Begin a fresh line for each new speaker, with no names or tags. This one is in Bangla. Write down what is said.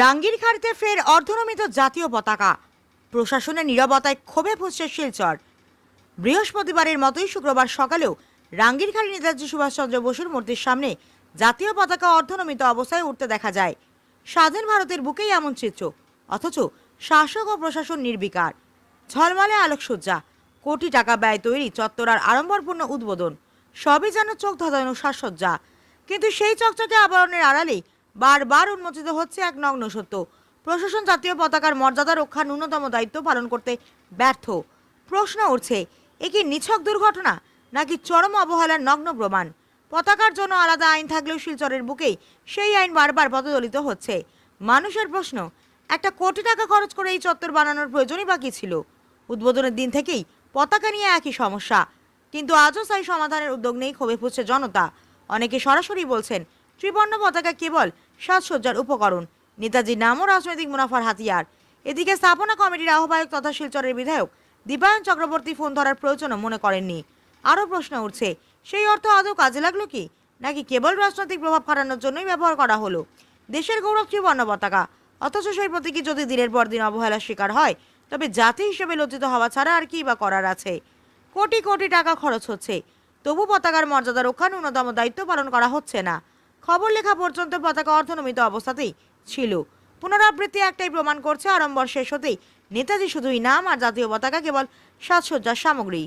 রাঙ্গির খাড়িতে ফের অর্ধনমিত জাতীয় পতাকা। প্রশাসনের নীরবতায় ক্ষোভে ফুসছে শিলচর। বৃহস্পতিবারের মতোই শুক্রবার সকালেও রাঙ্গিরখাড়ি নেতাজি সুভাষচন্দ্র বসুর মূর্তির সামনে জাতীয় পতাকা অর্ধনমিত অবস্থায় উঠতে দেখা যায়। স্বাধীন ভারতের বুকেই এমন চিত্র, অথচ শাসক ও প্রশাসন নির্বিকার। ঝলমলে আলোকসজ্জা, কোটি টাকা ব্যয় তৈরি চত্বর আর আড়ম্বরপূর্ণ উদ্বোধন, সবই যেন চোখ ধাঁধানো সাজসজ্জা। কিন্তু সেই চকচকে আবরণের আড়ালেই বারবার উন্মোচিত হচ্ছে এক নগ্ন সত্য। প্রশাসন জাতীয় পতাকার মর্যাদা রক্ষার ন্যূনতম দায়িত্ব পালন করতে ব্যর্থ। প্রশ্ন উঠছে, এ কি নিছক দুর্ঘটনা, নাকি চরম অবহেলার নগ্ন প্রমাণ? পতাকার জন্য আলাদা আইন থাকলেও শিলচরের বুকেই সেই আইন বারবার পদদলিত হচ্ছে। মানুষের প্রশ্ন, একটা কোটি টাকা খরচ করে এই চত্বর বানানোর প্রয়োজনই বাকি ছিল? উদ্বোধনের দিন থেকেই পতাকা নিয়ে একই সমস্যা। কিন্তু আজও সেই সমাধানের উদ্যোগ নেই ক্ষোভে ফুসছে জনতা। অনেকে সরাসরি বলছেন ত্রিবর্ণ পতাকা কেবল সাজসজ্জার উপকরণ। নেতাজির নামও রাজনৈতিক মুনাফার হাতিয়ার। এদিকে স্থাপনা কমিটির আহ্বায়ক তথা শিলচরের বিধায়ক দীপায়ন চক্রবর্তী ফোন ধরার প্রয়োজনও মনে করেননি। আরও প্রশ্ন উঠছে, সেই অর্থ আদৌ কাজে লাগল কি? নাকি কেবল রাজনৈতিক প্রভাব খাটানোর জন্যই ব্যবহার করা হলো? দেশের গৌরব ত্রিবর্ণ পতাকা অথচ সেই প্রতীকী যদি দিনের পর দিন অবহেলার শিকার হয়, তবে জাতি হিসেবে লজ্জিত হওয়া ছাড়া আর কি বা করার আছে? কোটি কোটি টাকা খরচ হচ্ছে। তবু পতাকার মর্যাদা রক্ষা ন্যূনতম দায়িত্ব পালন করা হচ্ছে না। খবর লেখা পর্যন্ত পতাকা অর্ধনমিত অবস্থাতেই ছিল। পুনরাবৃত্তি একটাই প্রমাণ করছে, আড়ম্বর শেষ হতেই নেতাজি শুধুই নাম আর জাতীয় পতাকা কেবল সাজসজ্জার সামগ্রী।